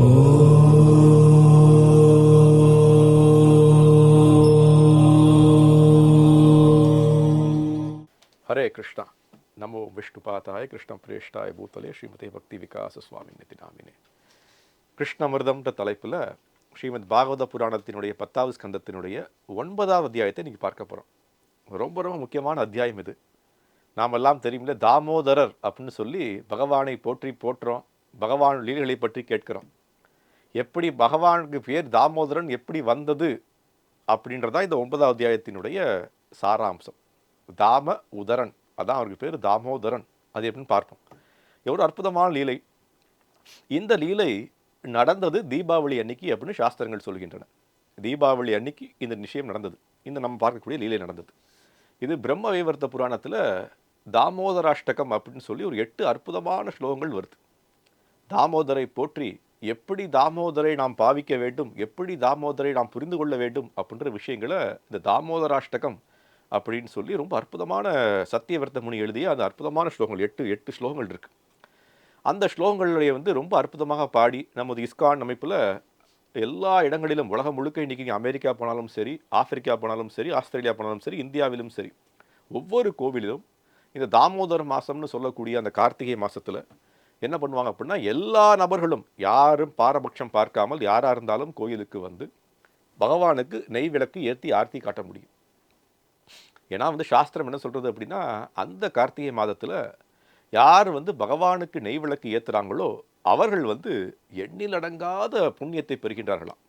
ஹரே கிருஷ்ணா. நமோ விஷ்ணுபாதாய கிருஷ்ண பிரேஷ்டாய பூத்தலே ஸ்ரீமதி பக்தி விகாச சுவாமி நிதினாமினே கிருஷ்ணமிர்தம்ன்ற தலைப்பில் ஸ்ரீமத் பாகவத புராணத்தினுடைய பத்தாவது ஸ்கந்தத்தினுடைய ஒன்பதாவது அத்தியாயத்தை இன்னைக்கு பார்க்க போகிறோம் ரொம்ப ரொம்ப முக்கியமான அத்தியாயம் இது. நாமெல்லாம் தெரியுமில்ல தாமோதரர் அப்படின்னு சொல்லி பகவானை போற்றி போற்றுறோம் பகவான் லீலைகளை பற்றி கேட்கிறோம். எப்படி பகவானுக்கு பேர் தாமோதரன் எப்படி வந்தது அப்படின்றதான் இந்த ஒன்பதாவது அத்தியாயத்தினுடைய சாராம்சம். தாம உதரன் அதான் அவருக்கு பேர் தாமோதரன். அது எப்படின்னு பார்ப்போம். எவ்வளோ அற்புதமான லீலை. இந்த லீலை நடந்தது தீபாவளி அன்னைக்கு அப்படின்னு சாஸ்திரங்கள் சொல்கின்றன. தீபாவளி அன்னைக்கு இந்த நிச்சயம் நடந்தது. இந்த நம்ம பார்க்கக்கூடிய லீலை நடந்தது. இது பிரம்ம வைவர்த்த புராணத்தில் தாமோதராஷ்டகம் அப்படின்னு சொல்லி ஒரு எட்டு அற்புதமான ஸ்லோகங்கள் வருது. தாமோதரை போற்றி எப்படி தாமோதரை நாம் பாவிக்க வேண்டும் எப்படி தாமோதரை நாம் புரிந்து கொள்ள வேண்டும் அப்படின்ற விஷயங்களை இந்த தாமோதராஷ்டகம் அப்படின்னு சொல்லி ரொம்ப அற்புதமான சத்தியவர்த்த முனி எழுதிய அந்த அற்புதமான ஸ்லோகங்கள் எட்டு எட்டு ஸ்லோகங்கள் இருக்குது அந்த ஸ்லோகங்களுடைய வந்து ரொம்ப அற்புதமாக பாடி நமது இஸ்கான் அமைப்பில் எல்லா இடங்களிலும் உலகம் முழுக்க இன்றைக்கி அமெரிக்கா போனாலும் சரி ஆப்பிரிக்கா போனாலும் சரி ஆஸ்திரேலியா போனாலும் சரி இந்தியாவிலும் சரி ஒவ்வொரு கோவிலிலும் இந்த தாமோதர மாதம்னு சொல்லக்கூடிய அந்த கார்த்திகை மாதத்தில் என்ன பண்ணுவாங்க அப்படின்னா எல்லா நபர்களும் யாரும் பாரபட்சம் பார்க்காமல் யாராக இருந்தாலும் கோயிலுக்கு வந்து பகவானுக்கு நெய் விளக்கு ஏற்றி ஆர்த்தி காட்ட முடியும். ஏன்னா வந்து சாஸ்திரம் என்ன சொல்கிறது அப்படின்னா அந்த கார்த்திகை மாதத்தில் யார் வந்து பகவானுக்கு நெய் விளக்கு ஏற்றுறாங்களோ அவர்கள் வந்து எண்ணிலடங்காத புண்ணியத்தை பெறுகின்றார்களாம்.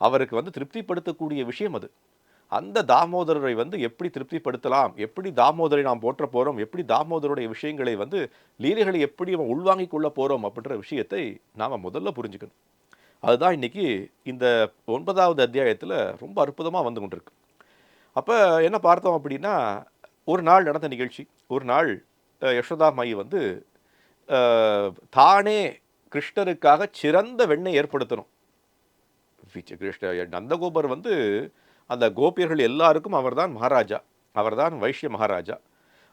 அவருக்கு வந்து திருப்திப்படுத்தக்கூடிய விஷயம் அது. அந்த தாமோதரரை வந்து எப்படி திருப்திப்படுத்தலாம்? எப்படி தாமோதரை நாம் போற்ற போகிறோம் எப்படி தாமோதருடைய விஷயங்களை வந்து லீலைகளை எப்படி நம்ம உள்வாங்கிக் கொள்ள போகிறோம் அப்படின்ற விஷயத்தை நாம் முதல்ல புரிஞ்சுக்கணும். அதுதான் இன்னைக்கு இந்த ஒன்பதாவது அத்தியாயத்தில் ரொம்ப அற்புதமாக வந்து கொண்டிருக்கு. அப்போ என்ன பார்த்தோம் அப்படின்னா ஒரு நாள் நடந்த நிகழ்ச்சி. ஒரு நாள் யசோதா மாயி வந்து தானே கிருஷ்ணருக்காக சிறந்த வெண்ணெய் ஏற்படுத்தணும். நந்தகோபர் வந்து அந்த கோபியர்கள் எல்லாருக்கும் அவர்தான் மகாராஜா அவர்தான் வைஷ்ய மகாராஜா.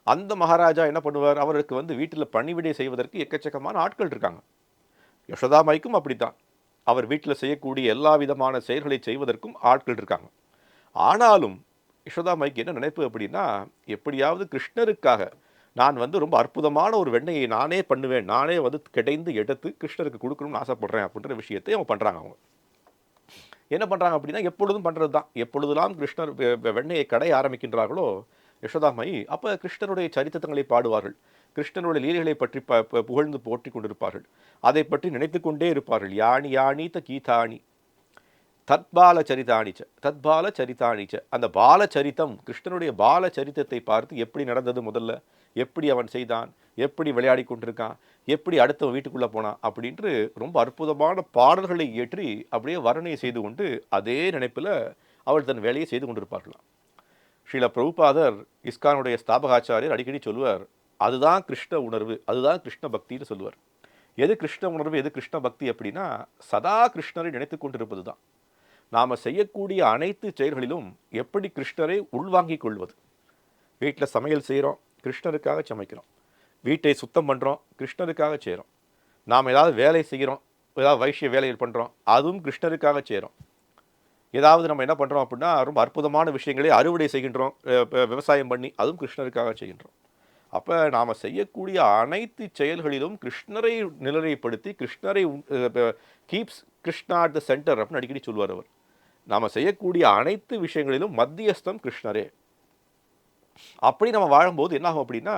அந்த மகாராஜா என்ன பண்ணுவார்? அவருக்கு வந்து வீட்டில் பணிவிடை செய்வதற்கு எக்கச்சக்கமான ஆட்கள் இருக்காங்க. யசோதாமாய்க்கும் அப்படித்தான். அவர் வீட்டில் செய்யக்கூடிய எல்லா விதமான செயல்களை செய்வதற்கும் ஆட்கள் இருக்காங்க. ஆனாலும் யசோதாமாய்க்கு என்ன நினைப்பு அப்படின்னா எப்படியாவது கிருஷ்ணருக்காக நான் வந்து ரொம்ப அற்புதமான ஒரு வெண்ணையை நானே பண்ணுவேன் நானே வந்து கிடைந்து எடுத்து கிருஷ்ணருக்கு கொடுக்கணும்னு ஆசைப்படுறேன் அப்படின்ற விஷயத்தை அவங்க பண்ணுறாங்க அவங்க. என்ன பண்ணுறாங்க அப்படின்னா எப்பொழுதும் பண்ணுறது தான் எப்பொழுதெல்லாம் கிருஷ்ணர் வெ- கடை ஆரம்பிக்கின்றார்களோ யசோதாமாயி அப்போ கிருஷ்ணருடைய சரித்திரங்களை பாடுவார்கள். கிருஷ்ணனுடைய லீலைகளை பற்றி ப புகழ்ந்து போற்றி கொண்டிருப்பார்கள். அதை பற்றி நினைத்து கொண்டே இருப்பார்கள். யானி யானி த கீதாணி தத்பால சரிதாணிச்ச தத்பால சரிதாணிச்ச அந்த பால சரித்தம் கிருஷ்ணனுடைய பால சரித்தத்தை பார்த்து எப்படி நடந்தது முதல்ல? எப்படி அவன் செய்தான்? எப்படி விளையாடி கொண்டிருக்கான்? எப்படி அடுத்தவன் வீட்டுக்குள்ளே போனான்? அப்படின்ட்டு ரொம்ப அற்புதமான பாடல்களை ஏற்றி அப்படியே வர்ணனை செய்து கொண்டு அதே நினைப்பில் அவள் தன் வேலையை செய்து கொண்டிருப்பார்களாம். ஸ்ரீல பிரபுபாதர் இஸ்கானுடைய ஸ்தாபகாச்சாரியர் அடிக்கடி சொல்லுவார் அதுதான் கிருஷ்ண உணர்வு அதுதான் கிருஷ்ண பக்தின்னு சொல்லுவார். எது கிருஷ்ண உணர்வு எது கிருஷ்ண பக்தி? அப்படின்னா சதா கிருஷ்ணரை நினைத்து கொண்டிருப்பது தான் நாம் செய்யக்கூடிய அனைத்து செயல்களிலும் எப்படி கிருஷ்ணரை உள்வாங்கிக் கொள்வது? வீட்டில் சமையல் செய்கிறோம் கிருஷ்ணருக்காக சமைக்கிறோம். வீட்டை சுத்தம் பண்ணுறோம் கிருஷ்ணருக்காக செய்கிறோம் நாம் ஏதாவது வேலை செய்கிறோம் ஏதாவது வைஷ்ய வேலைகள் பண்ணுறோம் அதுவும் கிருஷ்ணருக்காக செய்கிறோம் ஏதாவது நம்ம என்ன பண்ணுறோம் அப்படின்னா ரொம்ப அற்புதமான விஷயங்களை அறுவடை செய்கின்றோம் விவசாயம் பண்ணி அதுவும் கிருஷ்ணருக்காக செய்கின்றோம். அப்போ நாம் செய்யக்கூடிய அனைத்து செயல்களிலும் கிருஷ்ணரை நிலைப்படுத்தி கிருஷ்ணரை keeps Krishna at the center அப்படின்னு அடிக்கடி சொல்வார் அவர். நாம் செய்யக்கூடிய அனைத்து விஷயங்களிலும் மத்தியஸ்தம் கிருஷ்ணரே. அப்படி நம்ம வாழும்போது என்னாகும் அப்படின்னா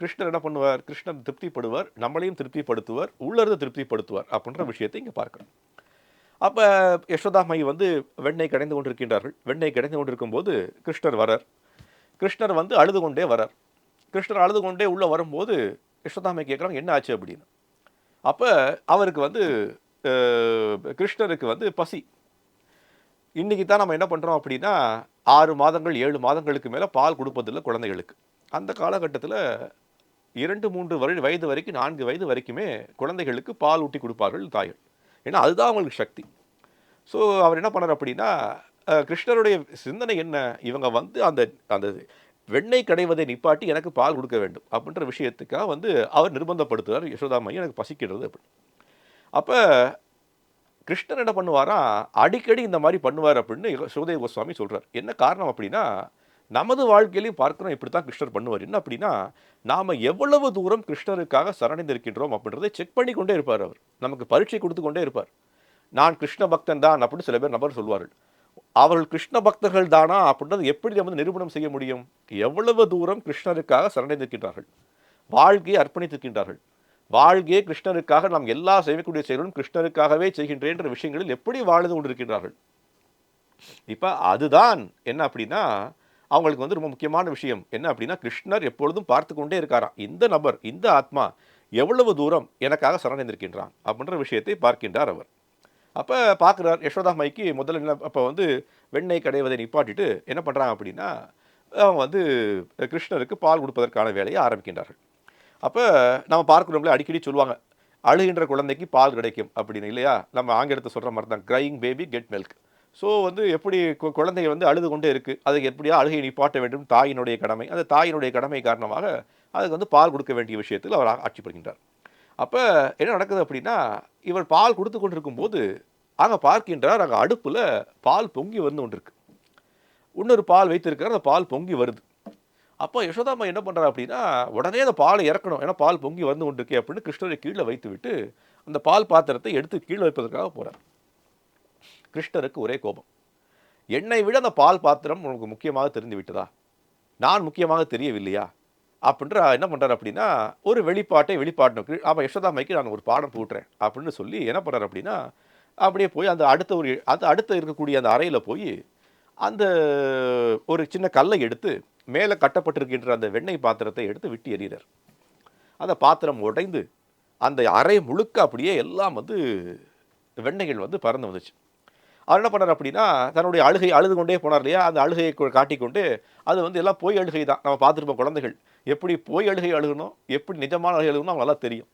கிருஷ்ணர் என்ன பண்ணுவார்? கிருஷ்ணர் திருப்திப்படுவார் நம்மளையும் திருப்திப்படுத்துவார் உள்ளிருந்து திருப்திப்படுத்துவார் அப்படின்ற விஷயத்தை இங்கே பார்க்கணும். அப்போ யசோதாமை வந்து வெண்ணெய் கடைந்து கொண்டிருக்கின்றார்கள். வெண்ணெய் கடைந்து கொண்டிருக்கும்போது கிருஷ்ணர் வரார். கிருஷ்ணர் வந்து அழுது கொண்டே வரார். கிருஷ்ணர் அழுது கொண்டே உள்ளே வரும்போது யசோதாமை கேட்குறாங்க என்ன ஆச்சு? அப்படின்னு. அப்போ அவருக்கு வந்து கிருஷ்ணருக்கு வந்து பசி. இன்றைக்கி தான் நம்ம என்ன பண்ணுறோம் அப்படின்னா ஆறு மாதங்கள் ஏழு மாதங்களுக்கு மேலே பால் கொடுப்பதில்லை குழந்தைகளுக்கு. அந்த காலகட்டத்தில் இரண்டு மூன்று வரை வயது வரைக்கும் நான்கு வயது வரைக்குமே குழந்தைகளுக்கு பால் ஊட்டி கொடுப்பார்கள் தாய்கள். ஏன்னா அதுதான் அவங்களுக்கு சக்தி. ஸோ அவர் என்ன பண்ணார் அப்படின்னா கிருஷ்ணருடைய சிந்தனை என்ன? இவங்க வந்து அந்த அந்த வெண்ணெய் கடைவதை நிப்பாட்டி எனக்கு பால் கொடுக்க வேண்டும் அப்படின்ற விஷயத்துக்காக வந்து அவர் நிர்பந்தப்படுத்துவார் யசோதாமையை எனக்கு பசிக்கிறது அப்படி அப்போ கிருஷ்ணர் என்ன பண்ணுவாரா? அடிக்கடி இந்த மாதிரி பண்ணுவார் அப்படின்னு சுகதேவ கோஸ்வாமி சொல்கிறார் என்ன காரணம் அப்படின்னா நமது வாழ்க்கையிலையும் பார்க்குறோம் இப்படி தான் கிருஷ்ணர் பண்ணுவார். என்ன அப்படின்னா நாம் எவ்வளவு தூரம் கிருஷ்ணருக்காக சரணடைந்திருக்கின்றோம் அப்படின்றத செக் பண்ணி கொண்டே இருப்பார் அவர். நமக்கு பரீட்சை கொடுத்து கொண்டே இருப்பார். நான் கிருஷ்ண பக்தன் தான் அப்படின்னு சில பேர் நபர் சொல்வார்கள். அவர்கள் கிருஷ்ண பக்தர்கள் தானா அப்படின்றது எப்படி வந்து நிரூபணம் செய்ய முடியும்? எவ்வளவு தூரம் கிருஷ்ணருக்காக சரணடைந்திருக்கின்றார்கள்? வாழ்க்கையை அர்ப்பணித்திருக்கின்றார்கள். வாழ்கே கிருஷ்ணருக்காக நாம் எல்லா செய்யக்கூடிய செயலும் கிருஷ்ணருக்காகவே செய்கின்றேன் என்ற விஷயங்களில் எப்படி வாழ்ந்து கொண்டிருக்கிறார்கள் இப்போ அதுதான் என்ன அப்படின்னா அவங்களுக்கு வந்து ரொம்ப முக்கியமான விஷயம். என்ன அப்படின்னா கிருஷ்ணர் எப்பொழுதும் பார்த்து கொண்டே இருக்காராம். இந்த நபர் இந்த ஆத்மா எவ்வளவு தூரம் எனக்காக சரணடைந்திருக்கின்றான் அப்படின்ற விஷயத்தை பார்க்கின்றார் அவர். அப்போ பார்க்குறார் யசோதா மைக்கு முதல்ல என்ன அப்போ வந்து வெண்ணெய் கடைவதை நிப்பாட்டிட்டு என்ன பண்ணுறாங்க அப்படின்னா அவங்க வந்து கிருஷ்ணருக்கு பால் கொடுப்பதற்கான வேலையை ஆரம்பிக்கின்றார்கள். அப்போ நம்ம பார்க்குறோம்ல அடிக்கடி சொல்லுவாங்க அழுகின்ற குழந்தைக்கு பால் கிடைக்கும் அப்படின்னு இல்லையா? நம்ம ஆங்கிலத்தை சொல்கிற மாதிரி தான் crying baby get milk so வந்து எப்படி குழந்தை வந்து அழுது கொண்டே இருக்குது அதுக்கு எப்படியா அழுகை நிப்பாட்ட வேண்டும் தாயினுடைய கடமை அந்த தாயினுடைய கடமை காரணமாக அதுக்கு வந்து பால் கொடுக்க வேண்டிய விஷயத்தில் அவர் ஆட்சி புரிகின்றார் அப்போ என்ன நடக்குது அப்படின்னா இவர் பால் கொடுத்து கொண்டிருக்கும் போது அங்கே பார்க்கின்றார் அங்கே அடுப்பில் பால் பொங்கி வந்து கொண்டிருக்கு. இன்னொரு பால் வைத்திருக்கிறார் அந்த பால் பொங்கி வருது. அப்போ யசோதாமா என்ன பண்ணுறா அப்படின்னா உடனே அந்த பாலை இறக்கணும். ஏன்னா பால் பொங்கி வந்து கொண்டிருக்கே அப்படின்னு கிருஷ்ணரை கீழே வைத்து விட்டு அந்த பால் பாத்திரத்தை எடுத்து கீழே வைப்பதற்காக போகிறார் கிருஷ்ணருக்கு ஒரே கோபம். என்னை விட அந்த பால் பாத்திரம் உனக்கு முக்கியமாக தெரிந்து விட்டதா? நான் முக்கியமாக தெரியவில்லையா? அப்படின்ற என்ன பண்ணுறாரு அப்படின்னா ஒரு வெளிப்பாட்டை வெளிப்பாட்டணும் அப்போ யசோதாமைக்கு நான் ஒரு பாடம் போட்டுறேன். அப்படின்னு சொல்லி என்ன பண்ணுறாரு அப்படின்னா அப்படியே போய் அந்த அடுத்த ஒரு அந்த அடுத்த இருக்கக்கூடிய அந்த அறையில் போய் அந்த ஒரு சின்ன கல்லை எடுத்து மேலே கட்டப்பட்டிருக்கின்ற அந்த வெண்ணெய் பாத்திரத்தை எடுத்து விட்டு எறிகிறார். அந்த பாத்திரம் உடைந்து அந்த அறை முழுக்க அப்படியே எல்லாம் வந்து வெண்ணெய்கள் வந்து பறந்து வந்துச்சு. அவர் என்ன பண்ணார் அப்படின்னா தன்னுடைய அழுகை அழுது கொண்டே போனார் இல்லையா? அந்த அழுகையை காட்டிக்கொண்டு அது வந்து எல்லாம் போய் அழுகை தான் நம்ம பார்த்துருப்போம் குழந்தைகள். எப்படி போய் அழுகை அழுகணும்? எப்படி நிஜமான அழுகை அழுகணும் அவங்க நல்லா தெரியும்.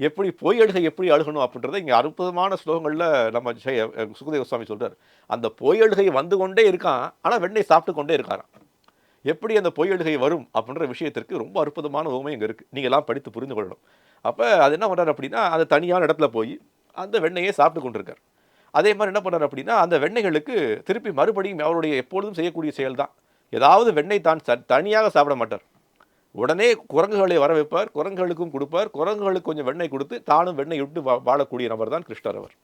எப்படி பொய் அழுகை எப்படி அழுகணும் அப்படின்றத இங்கே அற்புதமான ஸ்லோகங்களில் நம்ம ஜெய சுகதேவ சுவாமி சொல்கிறார் அந்த பொய் அழுகை வந்து கொண்டே இருக்கான் ஆனால் வெண்ணெய் சாப்பிட்டு கொண்டே இருக்காராம். எப்படி அந்த பொய் அழுகை வரும் அப்படின்ற விஷயத்திற்கு ரொம்ப அற்புதமான உண்மை இங்கே இருக்குது நீங்கள்லாம் படித்து புரிந்து கொள்ளணும். அப்போ அது என்ன பண்ணுறாரு அப்படின்னா அந்த தனியான இடத்துல போய் அந்த வெண்ணெயை சாப்பிட்டு கொண்டிருக்கார். அதே மாதிரி என்ன பண்ணுறாரு அப்படின்னா அந்த வெண்ணெய்களுக்கு திருப்பி மறுபடியும் அவருடைய எப்பொழுதும் செய்யக்கூடிய செயல் தான் ஏதாவது வெண்ணெய் தான் ச- தனியாக சாப்பிட மாட்டார். உடனே குரங்குகளை வர வைப்பார் குரங்குகளுக்கும் கொடுப்பார் குரங்குகளுக்கு கொஞ்சம் வெண்ணெய் கொடுத்து தானும் வெண்ணெய் விட்டு வா வாழக்கூடிய நபர் தான் கிருஷ்ணர் அவர்.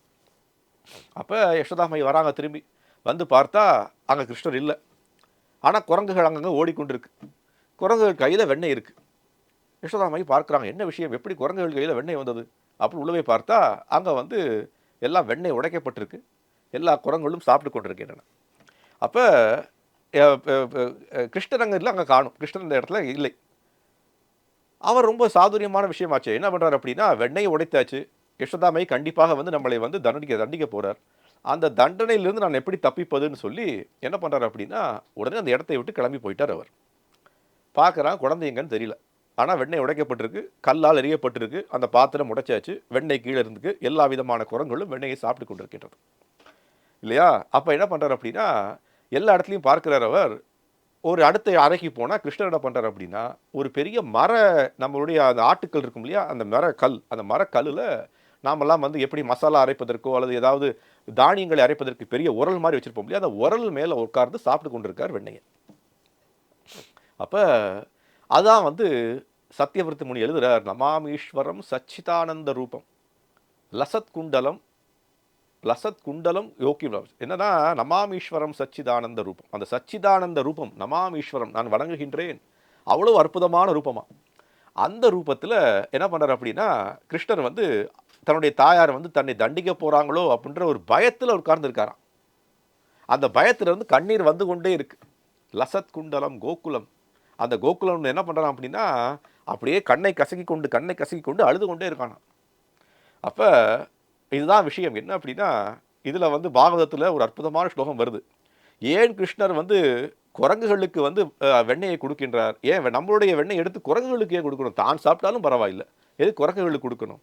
அப்போ யசோதாமை வராங்க திரும்பி வந்து பார்த்தா அங்கே கிருஷ்ணர் இல்லை. ஆனால் குரங்குகள் அங்கங்கே ஓடிக்கொண்டிருக்கு. குரங்குகள் கையில் வெண்ணெய் இருக்குது யசோதாமை பார்க்குறாங்க என்ன விஷயம்? எப்படி குரங்குகள் கையில் வெண்ணெய் வந்தது? அப்படி உள்ளவே பார்த்தா அங்கே வந்து எல்லாம் வெண்ணெய் உடைக்கப்பட்டிருக்கு. எல்லா குரங்குகளும் சாப்பிட்டு கொண்டிருக்கின்றன. அப்போ கிருஷ்ணர் இல்லை அங்கே காணும். கிருஷ்ணர் இந்த இடத்துல இல்லை. அவர் ரொம்ப சாதுரியமான விஷயமாச்சு. என்ன பண்ணுறார் அப்படின்னா வெண்ணெயை உடைத்தாச்சு. யசோதாமை கண்டிப்பாக வந்து நம்மளை வந்து தண்டிக்க தண்டிக்க போகிறார் அந்த தண்டனையிலிருந்து நான் எப்படி தப்பிப்பதுன்னு சொல்லி என்ன பண்ணுறாரு அப்படின்னா உடனே அந்த இடத்தை விட்டு கிளம்பி போயிட்டார் அவர். பார்க்குறான் குழந்தை எங்கன்னு தெரியல. ஆனால் வெண்ணெய் உடைக்கப்பட்டிருக்கு கல்லால் எறியப்பட்டிருக்கு அந்த பாத்திரம் உடைச்சாச்சு வெண்ணெய் கீழே இருந்துக்கு எல்லா விதமான குரங்களும் வெண்ணெயை சாப்பிட்டு கொண்டிருக்கின்றது. இல்லையா? அப்போ என்ன பண்ணுறாரு அப்படின்னா எல்லா இடத்துலையும் பார்க்கிறார் அவர் ஒரு அடுத்த அறைக்கு போனால் கிருஷ்ணர் என்ன பண்ணுறாரு அப்படின்னா ஒரு பெரிய மர நம்மளுடைய அந்த ஆட்டுக்கல் இருக்கும் இல்லையா அந்த மர கல் அந்த மரக்கல்லில் நாமெல்லாம் வந்து எப்படி மசாலா அரைப்பதற்கோ அல்லது ஏதாவது தானியங்களை அரைப்பதற்கு பெரிய உரல் மாதிரி வச்சுருப்போம் இல்லையா அந்த உரல் மேலே உட்கார்ந்து சாப்பிட்டு கொண்டிருக்கார் வெண்ணையன். அப்போ அதான் வந்து சத்தியவர்த்தி முனி எழுதுகிறார் நமாமீஸ்வரம் சச்சிதானந்த ரூபம் லசத் குண்டலம் லசத் குண்டலம் யோகி என்னன்னா நமாமீஸ்வரம் சச்சிதானந்த ரூபம். அந்த சச்சிதானந்த ரூபம் நமாமீஸ்வரம் நான் வணங்குகின்றேன். அவ்வளோ அற்புதமான ரூபமாக அந்த ரூபத்தில் என்ன பண்ணுறார் அப்படின்னா கிருஷ்ணர் வந்து தன்னுடைய தாயார் வந்து தன்னை தண்டிக்க போகிறாங்களோ அப்படின்ற ஒரு பயத்தில் உட்கார்ந்துருக்காராம். அந்த பயத்தில் இருந்து கண்ணீர் வந்து கொண்டே இருக்கு. லசத் குண்டலம் கோகுலம். அந்த கோகுலம் என்ன பண்ணுறான் அப்படின்னா அப்படியே கண்ணை கசக்கி கொண்டு கண்ணை கசக்கி கொண்டு அழுது கொண்டே இருக்கானாம். அப்போ இதுதான் விஷயம். என்ன அப்படின்னா இதில் வந்து பாகவதத்தில் ஒரு அற்புதமான ஸ்லோகம் வருது. ஏன் கிருஷ்ணர் வந்து குரங்குகளுக்கு வந்து வெண்ணெயை கொடுக்கின்றார்? ஏன் நம்மளுடைய வெண்ணெய் எடுத்து குரங்குகளுக்கு ஏன் கொடுக்கணும்? தான் சாப்பிட்டாலும் பரவாயில்லை. எது குரங்குகளுக்கு கொடுக்கணும்?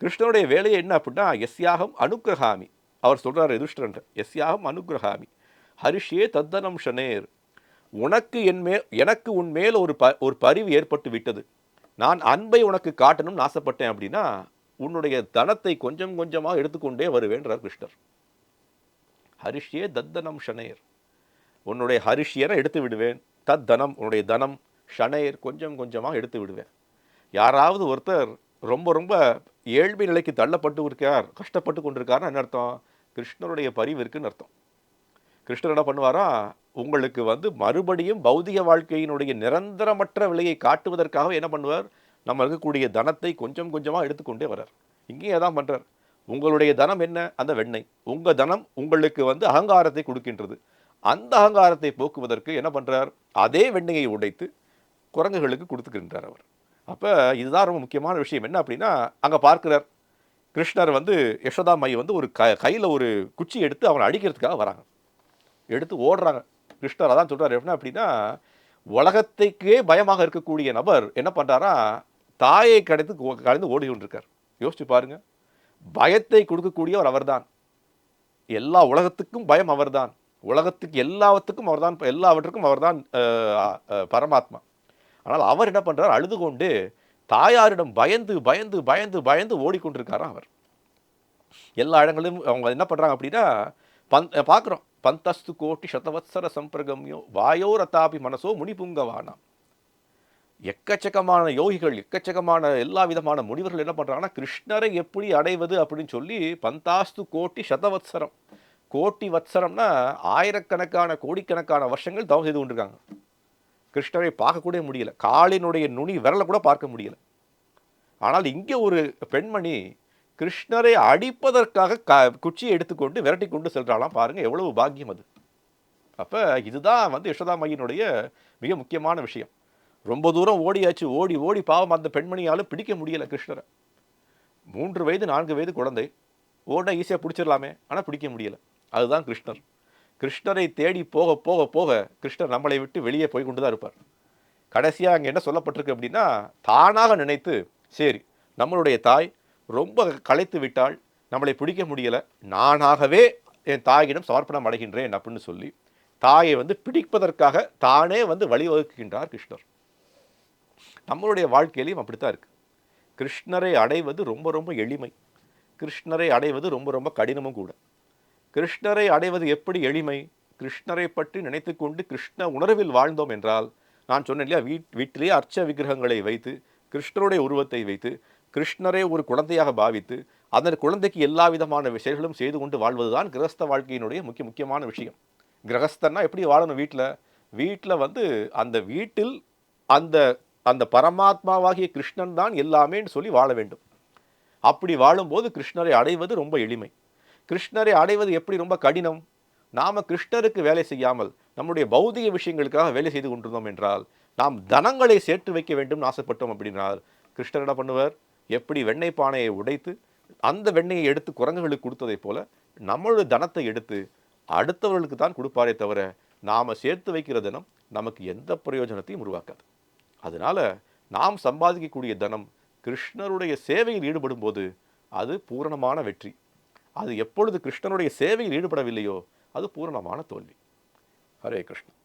கிருஷ்ணனுடைய வேலையை என்ன அப்படின்னா எஸ்யாகம் அனுக்கிரகாமி. அவர் சொல்கிறார் யுதிஷ்டிரன் எஸ்யாகம் அனுக்கிரகாமி. ஹரிஷே தத்தனம் ஷனேர். உனக்கு என் மேல் எனக்கு உன் மேல் ஒரு ப ஒரு பரிவு ஏற்பட்டு விட்டது நான் அன்பை உனக்கு காட்டணும்னு ஆசைப்பட்டேன் அப்படின்னா உன்னுடைய தனத்தை கொஞ்சம் கொஞ்சமாக எடுத்துக்கொண்டே வருவேன்றார் கிருஷ்ணர். ஹரிஷ்யே தத்தனம் ஷனேர். உன்னுடைய ஹரிஷியனை எடுத்து விடுவேன். தத் தனம் உன்னுடைய தனம் ஷனேர் கொஞ்சம் கொஞ்சமாக எடுத்து விடுவேன். யாராவது ஒருத்தர் ரொம்ப ரொம்ப ஏழ்மை நிலைக்கு தள்ளப்பட்டு இருக்கார் கஷ்டப்பட்டு கொண்டிருக்காருன்னு என்ன அர்த்தம்? கிருஷ்ணருடைய பரிவு இருக்குன்னு அர்த்தம். கிருஷ்ணர் என்ன பண்ணுவாரா? உங்களுக்கு வந்து மறுபடியும் பௌதிக வாழ்க்கையினுடைய நிரந்தரமற்ற விலையை காட்டுவதற்காக என்ன பண்ணுவார்? நம்ம இருக்கக்கூடிய தனத்தை கொஞ்சம் கொஞ்சமாக எடுத்துக்கொண்டே வர்றார். இங்கேயும் அதான் பண்ணுறார் உங்களுடைய தனம் என்ன? அந்த வெண்ணெய். உங்கள் தனம் உங்களுக்கு வந்து அகங்காரத்தை கொடுக்கின்றது. அந்த அகங்காரத்தை போக்குவதற்கு என்ன பண்ணுறார் அதே வெண்ணெயை உடைத்து குரங்குகளுக்கு கொடுத்துக்கின்றார் அவர். அப்போ இதுதான் ரொம்ப முக்கியமான விஷயம். என்ன அப்படின்னா அங்கே பார்க்கிறார். கிருஷ்ணர் வந்து யசோதா மை வந்து ஒரு க கையில் ஒரு குச்சி எடுத்து அவனை அடிக்கிறதுக்காக வராங்க. எடுத்து ஓடுறாங்க. கிருஷ்ணர் அதான் சொல்கிறார் என்ன அப்படின்னா உலகத்துக்கே பயமாக இருக்கக்கூடிய நபர் என்ன பண்ணுறாரா தாயை கடந்து கலந்து ஓடி கொண்டிருக்கார் யோசிச்சு பாருங்கள் பயத்தை கொடுக்கக்கூடியவர் அவர்தான். எல்லா உலகத்துக்கும் பயம் அவர்தான். உலகத்துக்கு எல்லாத்துக்கும் அவர்தான். எல்லாவற்றுக்கும் அவர்தான் பரமாத்மா. ஆனால் அவர் என்ன பண்ணுறார் அழுது கொண்டு தாயாரிடம் பயந்து பயந்து பயந்து பயந்து ஓடிக்கொண்டிருக்காராம் அவர். எல்லா இடங்களிலும் அவங்க என்ன பண்ணுறாங்க அப்படின்னா பந் பார்க்குறோம். பந்தஸ்து கோட்டி சதவத்சர சம்பிரகம்யோ வாயோ ரத்தாபி மனசோ முனிபுங்கவானாம். எக்கச்சக்கமான யோகிகள் எக்கச்சக்கமான எல்லா விதமான முனிவர்கள் என்ன பண்ணுறாங்கன்னா கிருஷ்ணரை எப்படி அடைவது அப்படின்னு சொல்லி பந்தாஸ்து கோட்டி சதவத்சரம். கோட்டி வத்சரம்னா ஆயிரக்கணக்கான கோடிக்கணக்கான வருஷங்கள் தவம் செய்து கொண்டிருக்காங்க. கிருஷ்ணரை பார்க்கக்கூட முடியல. காலினுடைய நுனி விரலை கூட பார்க்க முடியல. ஆனால் இங்கே ஒரு பெண்மணி கிருஷ்ணரை அடிப்பதற்காக க குச்சியை எடுத்துக்கொண்டு விரட்டி கொண்டு செல்கிறாலாம் பாருங்கள் எவ்வளவு பாக்கியம் அது. அப்போ இதுதான் வந்து யசோதாமையினுடைய மிக முக்கியமான விஷயம். ரொம்ப தூரம் ஓடியாச்சு ஓடி ஓடி பாவம் அந்த பெண்மணியாலும் பிடிக்க முடியலை கிருஷ்ணரை. மூன்று வயது நான்கு வயது குழந்தை. ஓட ஈஸியாக பிடிச்சிடலாமே ஆனால் பிடிக்க முடியல. அதுதான் கிருஷ்ணர். கிருஷ்ணரை தேடி போக போக போக கிருஷ்ணர் நம்மளை விட்டு வெளியே போய் கொண்டு தான் இருப்பார். கடைசியாக அங்கே என்ன சொல்லப்பட்டிருக்கு அப்படின்னா தானாக நினைத்து சரி நம்மளுடைய தாய் ரொம்ப களைத்து விட்டால் நம்மளை பிடிக்க முடியல நானாகவே என் தாயிடம் சமர்ப்பணம் அடைகின்றேன் அப்படின்னு சொல்லி தாயை வந்து பிடிப்பதற்காக தானே வந்து வழிவகுக்கின்றார் கிருஷ்ணர். நம்மளுடைய வாழ்க்கையிலையும் அப்படித்தான் இருக்குது கிருஷ்ணரை அடைவது ரொம்ப ரொம்ப எளிமை. கிருஷ்ணரை அடைவது ரொம்ப ரொம்ப கடினமும் கூட. கிருஷ்ணரை அடைவது எப்படி எளிமை? கிருஷ்ணரை பற்றி நினைத்துக்கொண்டு கிருஷ்ண உணர்வில் வாழ்ந்தோம் என்றால் நான் சொன்னேன் இல்லையா வீட் வீட்டிலேயே அர்ச்ச விக்கிரகங்களை வைத்து கிருஷ்ணருடைய உருவத்தை வைத்து கிருஷ்ணரை ஒரு குழந்தையாக பாவித்து அந்த குழந்தைக்கு எல்லா விதமான விஷயங்களும் செய்து கொண்டு வாழ்வதுதான் கிரகஸ்த வாழ்க்கையினுடைய முக்கிய முக்கியமான விஷயம். கிரகஸ்தன்னா எப்படி வாழணும் வீட்டில்? வீட்டில் வந்து அந்த வீட்டில் அந்த அந்த பரமாத்மாவாகிய கிருஷ்ணன் தான் எல்லாமேன்னு சொல்லி வாழ வேண்டும். அப்படி வாழும்போது கிருஷ்ணரை அடைவது ரொம்ப எளிமை. கிருஷ்ணரை அடைவது எப்படி ரொம்ப கடினம்? நாம கிருஷ்ணருக்கு வேலை செய்யாமல் நம்முடைய பௌதிக விஷயங்களுக்காக வேலை செய்து கொண்டிருந்தோம் என்றால் நாம் தனங்களை சேர்த்து வைக்க வேண்டும் ஆசைப்பட்டோம் அப்படின்னால் கிருஷ்ணர் என்ன பண்ணுவார்? எப்படி வெண்ணெய் பானையை உடைத்து அந்த வெண்ணெயை எடுத்து குரங்குகளுக்கு கொடுத்ததைப் போல நம்மளோட தனத்தை எடுத்து அடுத்தவர்களுக்கு தான் கொடுப்பாரே தவிர நாம சேர்த்து வைக்கிற தினம் நமக்கு எந்த பிரயோஜனத்தையும் உருவாக்காது. அதனால நாம் சம்பாதிக்கக்கூடிய தனம் கிருஷ்ணருடைய சேவையில் ஈடுபடும் போது அது பூரணமான வெற்றி. அது எப்பொழுது கிருஷ்ணனுடைய சேவையில் ஈடுபடவில்லையோ அது பூரணமான தோல்வி. ஹரே கிருஷ்ணன்